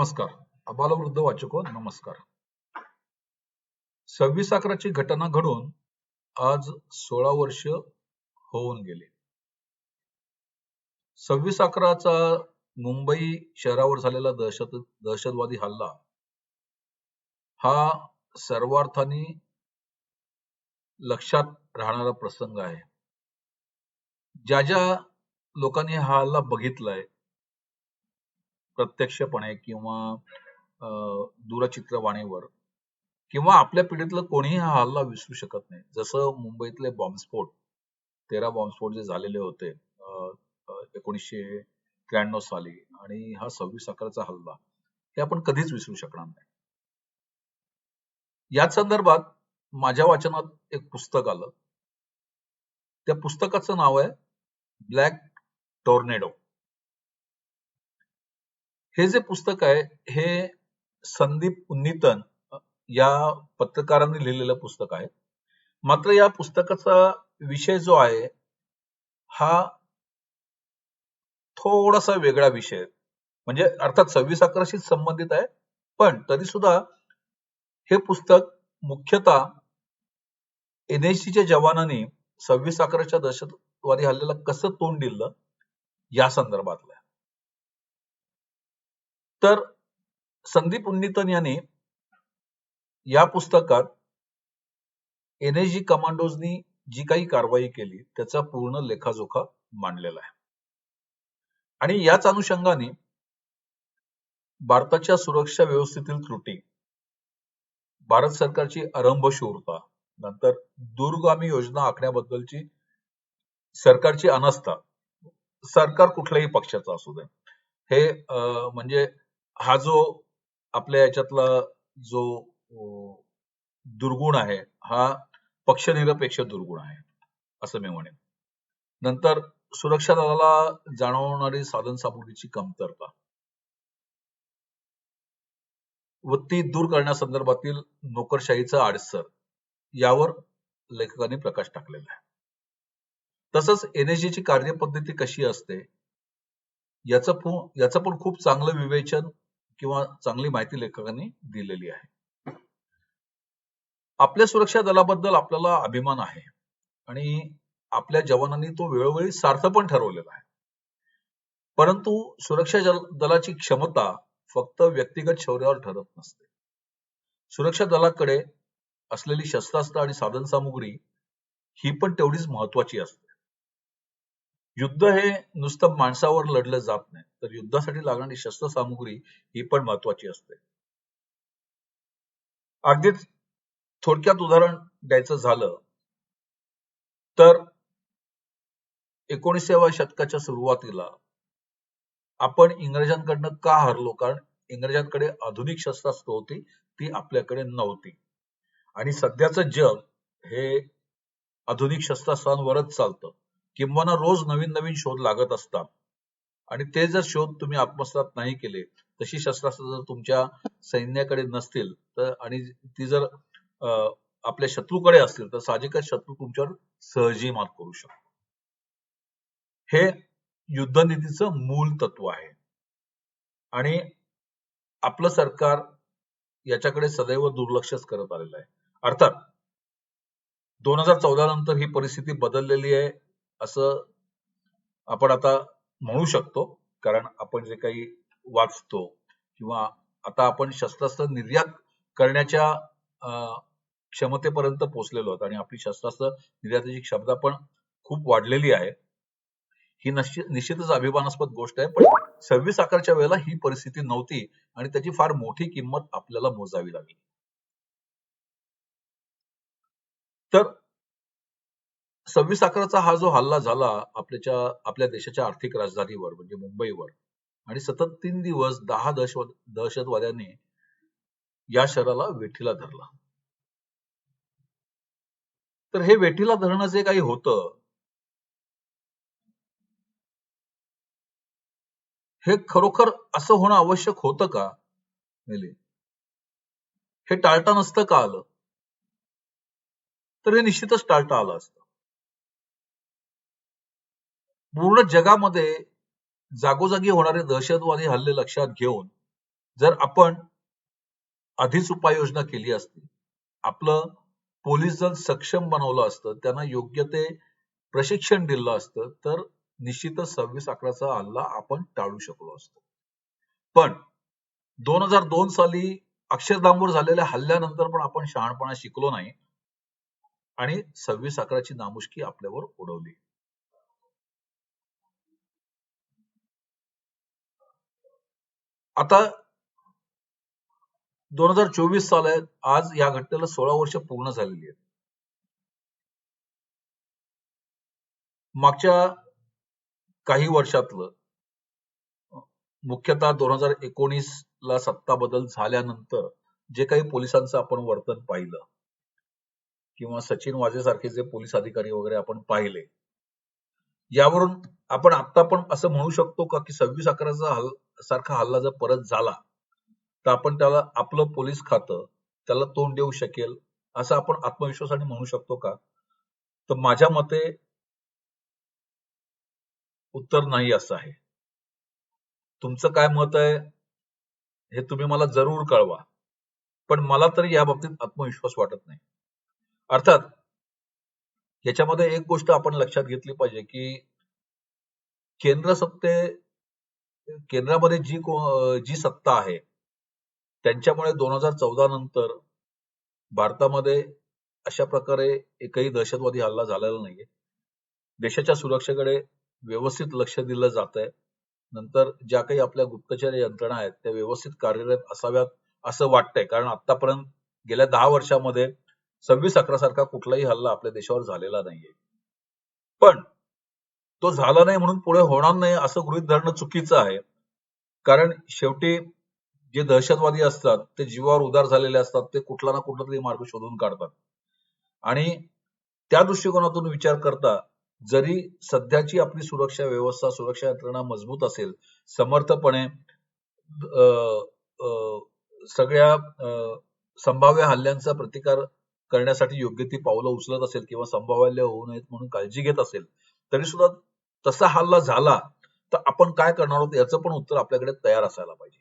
नमस्कार. अबालवृद्ध वाचको हो, नमस्कार. सव्वीस अकराची घटना घडून आज सोळा वर्ष होऊन गेले. सव्वीस अकराचा मुंबई शहरावर झालेला दहशत दहशतवादी हल्ला हा सर्वार्थाने लक्षात राहणारा प्रसंग आहे. ज्या ज्या लोकांनी हा हल्ला बघितलाय प्रत्यक्षपणे किंवा अं, दूरचित्रवाणीवर किंवा आपल्या पिढीतलं कोणीही हा हल्ला विसरू शकत नाही. जसं मुंबईतले बॉम्बस्फोट तेरा बॉम्बस्फोट जे झालेले होते अं, एकोणीसशे त्र्याण्णव साली आणि हा सव्वीस अकराचा हल्ला हे आपण कधीच विसरू शकणार नाही. याच संदर्भात माझ्या वाचनात एक पुस्तक आलं. त्या पुस्तकाचं नाव आहे ब्लॅक टोर्नेडो. हे जे पुस्तक आहे हे संदीप उन्नीतन या पत्रकारांनी लिहिलेलं पुस्तक आहे. मात्र या पुस्तकाचा विषय जो आहे हा थोडासा वेगळा विषय. म्हणजे अर्थात सव्वीस अकराशीच संबंधित आहे पण तरी सुद्धा हे पुस्तक मुख्यतः एनएससीच्या जवानांनी सव्वीस अकराच्या दहशतवादी हल्ल्याला कसं तोंड दिलं या संदर्भातलं तर संदीप उन्नीतन यांनी या पुस्तकात एनएसजी कमांडोजनी जी काही कारवाई केली त्याचा पूर्ण लेखाजोखा मांडलेला आहे. आणि याच अनुषंगाने भारताच्या सुरक्षा व्यवस्थेतील त्रुटी भारत सरकारची आरंभशूरता नंतर दूरगामी योजना आखण्याबद्दलची सरकारची अनास्था सरकार कुठल्याही पक्षाचा असू दे. हे अं, म्हणजे हा जो आपल्या याच्यातला जो दुर्गुण आहे हा पक्षनिरपेक्ष दुर्गुण आहे असं मी म्हणेन. नंतर सुरक्षा दलाला जाणवणारी साधन सामुग्रीची कमतरता. व ती दूर करण्यासंदर्भातील नोकरशाहीचा आडसर यावर लेखकांनी प्रकाश टाकलेला आहे. तसंच एनएसजीची ची कार्यपद्धती कशी असते याचं याचं पण खूप चांगलं विवेचन किंवा चांगली माहिती लेखकांनी दिलेली आहे. आपल्या सुरक्षा दलाबद्दल आपल्याला अभिमान आहे. आणि आपल्या जवानांनी तो वेळोवेळी सार्थ पण ठरवलेला आहे. परंतु सुरक्षा दलाची क्षमता फक्त व्यक्तिगत शौर्यावर ठरत नसते. सुरक्षा दलाकडे असलेली शस्त्रास्त्र आणि साधन सामुग्री ही पण तेवढीच महत्वाची असते. युद्ध हे नुसतं माणसावर लढलं जात नाही. तर युद्धासाठी लागणारी शस्त्रसामुग्री ही पण महत्वाची असते. अगदीच थोडक्यात उदाहरण द्यायचं झालं तर एकोणीसाव्या शतकाच्या सुरुवातीला आपण इंग्रजांकडनं का हरलो? कारण इंग्रजांकडे आधुनिक शस्त्रास्त्र होती ती आपल्याकडे नव्हती. आणि सध्याचं जग हे आधुनिक शस्त्रास्त्रांवरच चालतं. किंवा रोज नवीन नवीन शोध लागत असतात. आणि ते जर शोध तुम्ही आत्मसात नाही केले तशी शस्त्रास्त्र जर तुमच्या सैन्याकडे नसतील तर आणि ती जर आपल्या शत्रूकडे असतील तर साहजिकच शत्रू तुमच्यावर सहजी मात करू शकतो हे युद्धनीतीचं मूल तत्व आहे. आणि आपलं सरकार याच्याकडे सदैव दुर्लक्षच करत आलेलं आहे. अर्थात दोन हजार चौदा नंतर ही परिस्थिती बदललेली आहे. असं आपण आता म्हणू शकतो. कारण आपण जे काही वाचतो किंवा आता आपण शस्त्रास्त्र निर्यात करण्याच्या अं, क्षमतेपर्यंत पोहोचलेलो आहोत आणि आपली शस्त्रास्त्र निर्यातीची क्षमता पण खूप वाढलेली आहे. ही निश्चितच अभिमानास्पद गोष्ट आहे पण सव्वीस अकराच्या वेळेला ही परिस्थिती नव्हती आणि त्याची फार मोठी किंमत आपल्याला मोजावी लागली. तर सव्वीस अकराचा हा जो हल्ला झाला आपल्याच्या आपल्या देशाच्या आर्थिक राजधानीवर म्हणजे मुंबईवर आणि सतत तीन दिवस दहा दहशत दहशतवाद्यांनी या शहराला वेठीला धरला. तर हे वेठीला धरणं जे काही होतं हे खरोखर असं होणं आवश्यक होतं का हे टाळता नसतं का आलं? तर हे निश्चितच टाळता आलं असतं. पूर्ण जगामध्ये जागोजागी होणारे दहशतवादी हल्ले लक्षात घेऊन जर आपण आधीच उपाययोजना केली असती आपलं पोलीस दल सक्षम बनवलं असतं त्यांना योग्य ते प्रशिक्षण दिलं असतं तर निश्चितच सव्वीस अकराचा हल्ला आपण टाळू शकलो असतो. पण दोन हजार दोन साली अक्षरधामवर झालेल्या हल्ल्यानंतर पण आपण शहाणपणा शिकलो नाही आणि सव्वीस अकराची नामुष्की आपल्यावर उडवली. आता दोन हजार चोवीस साल आहे आज या घटनेला सोळा वर्ष पूर्ण झालेली आहेत. मागच्या काही वर्षातलं मुख्यतः दोन हजार एकोणीस ला सत्ता बदल झाल्यानंतर जे काही पोलिसांचं आपण वर्तन पाहिलं किंवा सचिन वाजे सारखे जे पोलीस अधिकारी वगैरे आपण पाहिले यावरून आपण आता पण असं म्हणू शकतो का की सव्वीस अकराचा हल सारखा हल्ला जर परत झाला तर आपण त्याला आपलं पोलीस खातं त्याला तोंड देऊ शकेल असं आपण आत्मविश्वासाने म्हणू शकतो का? तर माझ्या मते उत्तर नाही असं आहे. तुमचं काय मत आहे हे तुम्ही मला जरूर कळवा. पण मला तरी या बाबतीत आत्मविश्वास वाटत नाही. अर्थात याच्यामध्ये एक गोष्ट आपण लक्षात घेतली पाहिजे की केंद्र सत्ते केंद्रामध्ये जी जी सत्ता आहे त्यांच्यामुळे दोन हजार चौदा नंतर भारतामध्ये अशा प्रकारे एकही दहशतवादी हल्ला झालेला नाहीये. देशाच्या सुरक्षेकडे व्यवस्थित लक्ष दिलं जात आहे नंतर ज्या काही आपल्या गुप्तचर यंत्रणा आहेत त्या व्यवस्थित कार्यरत असाव्यात असं वाटतंय. कारण आतापर्यंत गेल्या दहा वर्षामध्ये सव्वीस अकरा सारखा कुठलाही हल्ला आपल्या देशावर झालेला नाहीये. पण तो झाला नाही म्हणून पुढे होणार नाही असं गृहित धरणं चुकीचं आहे. कारण शेवटी जे दहशतवादी असतात ते जीवावर उदार झालेले असतात ते कुठला ना कुठला तरी मार्ग शोधून काढतात. आणि त्या दृष्टिकोनातून विचार करता जरी सध्याची आपली सुरक्षा व्यवस्था सुरक्षा यंत्रणा मजबूत असेल समर्थपणे सगळ्या संभाव्य हल्ल्यांचा प्रतिकार करण्यासाठी योग्य ती पावलं उचलत असेल किंवा संभाव्य होऊ नयेत म्हणून काळजी घेत असेल तरी सुद्धा तसा हल्ला झाला तर आपण काय करणार आहोत याचं पण उत्तर आपल्याकडे तयार असायला पाहिजे.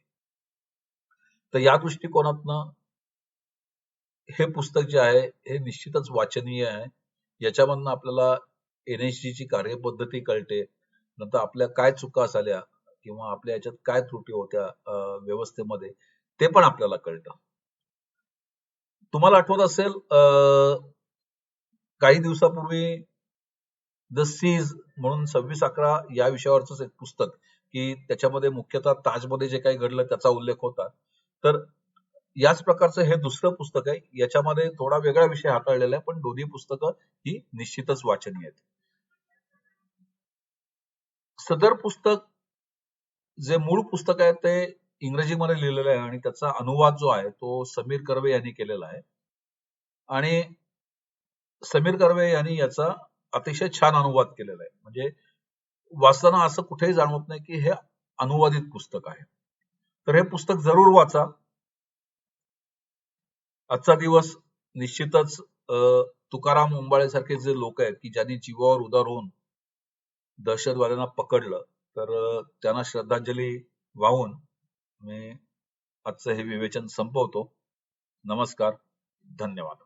तर या दृष्टिकोनातनं हे पुस्तक जे आहे हे निश्चितच वाचनीय आहे. याच्यामधनं आपल्याला एनएसजी ची कार्यपद्धती कळते. नंतर आपल्या काय चुका झाल्या किंवा आपल्या याच्यात काय त्रुटी होत्या व्यवस्थेमध्ये ते पण आपल्याला कळतं. तुम्हाला आठवत असेल काही दिवसापूर्वी द सीज म्हणून सव्वीस अकरा या विषयावरच एक पुस्तक की त्याच्यामध्ये मुख्यतः ताजमध्ये जे काही घडलं त्याचा उल्लेख होता. तर याच प्रकारचं हे दुसरं पुस्तक आहे. याच्यामध्ये थोडा वेगळा विषय हाताळलेला आहे पण दोन्ही पुस्तकं ही निश्चितच वाचनीय आहेत. सदर पुस्तक जे मूळ पुस्तक आहे ते इंग्रजीमध्ये लिहिलेलं आहे आणि त्याचा अनुवाद जो आहे तो समीर कर्वे यांनी केलेला आहे. आणि समीर कर्वे यांनी याचा अतिशय छान अनुवाद केलेला आहे. म्हणजे वाचताना असं कुठेही जाणवत नाही की हे अनुवादित पुस्तक आहे. तर हे पुस्तक जरूर वाचा. आजचा दिवस निश्चितच तुकाराम उंबाळेसारखे जे लोक आहेत की ज्यांनी जीवावर उदार होऊन दहशतवाद्यांना पकडलं तर त्यांना श्रद्धांजली वाहून मी आजचं हे विवेचन संपवतो. नमस्कार. धन्यवाद.